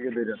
থেকে দিলেন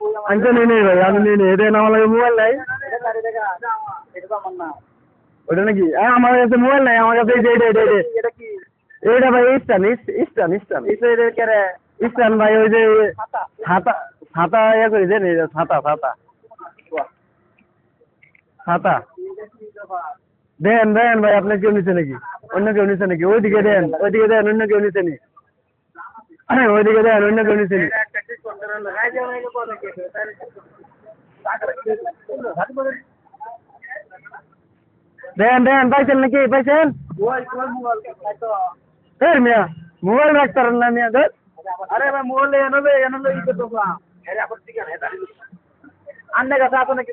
নিয়ে নেই ভাই, আমি নেই দেন আমার লাগে মোবাইল নাই। ওটা নাকি? আমার কাছে মোবাইল নাই, আমার কাছে এইটা এইটা এইটা এইটা ভাই ইস্টান ইস্টান ইস্টান ইস্টান ভাই, ওই যে, ছাতা ছাতা ছাতা ছাতা। দেন দেন ভাই, আপনি কেউ নিচ্ছে নাকি? অন্য কেউ নিচ্ছে নাকি? ওইদিকে দেন ওইদিকে দেন, অন্য কেউ নিচ্ছে নি ওইদিকে দেন, অন্য কেউ নিচ্ছে নি రేన్ రేన్ పైసలు నీకు పైసలు పేరు మీ మొబైల్ రాక్తారన్న మీ అదే అరే మా మొబైల్ ఎనభై ఎనభై అన్నగా సాపనకి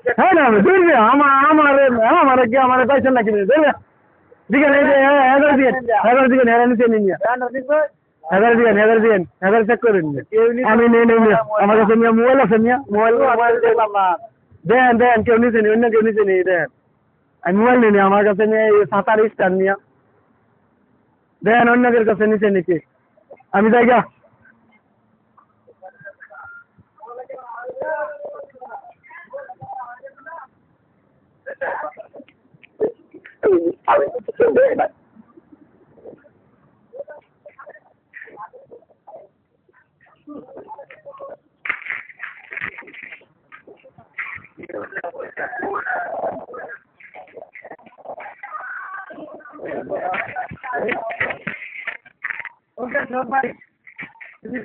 ఆమా ఆమా రే ఆమా రగ్గి ఆమా పైసలు నాకు దిగలేదు దిగలేదు దిగలేదు దిగలేదు এগারো দিন এগারো দিন এগারো চেক করেন আমি নেই নেই আমার কাছে মিয়া মোবাইল আছে মিয়া মোবাইল মোবাইল দেখলাম না দেন দেন কেউ নিচে নি অন্য কেউ নিচে নি দেন। আমি মোবাইল নিই নি, আমার কাছে নিয়ে সাঁতার স্টার নিয়া। দেন অন্যদের কাছে নিচে নিচে আমি যাই গা Oke, sampai. Ini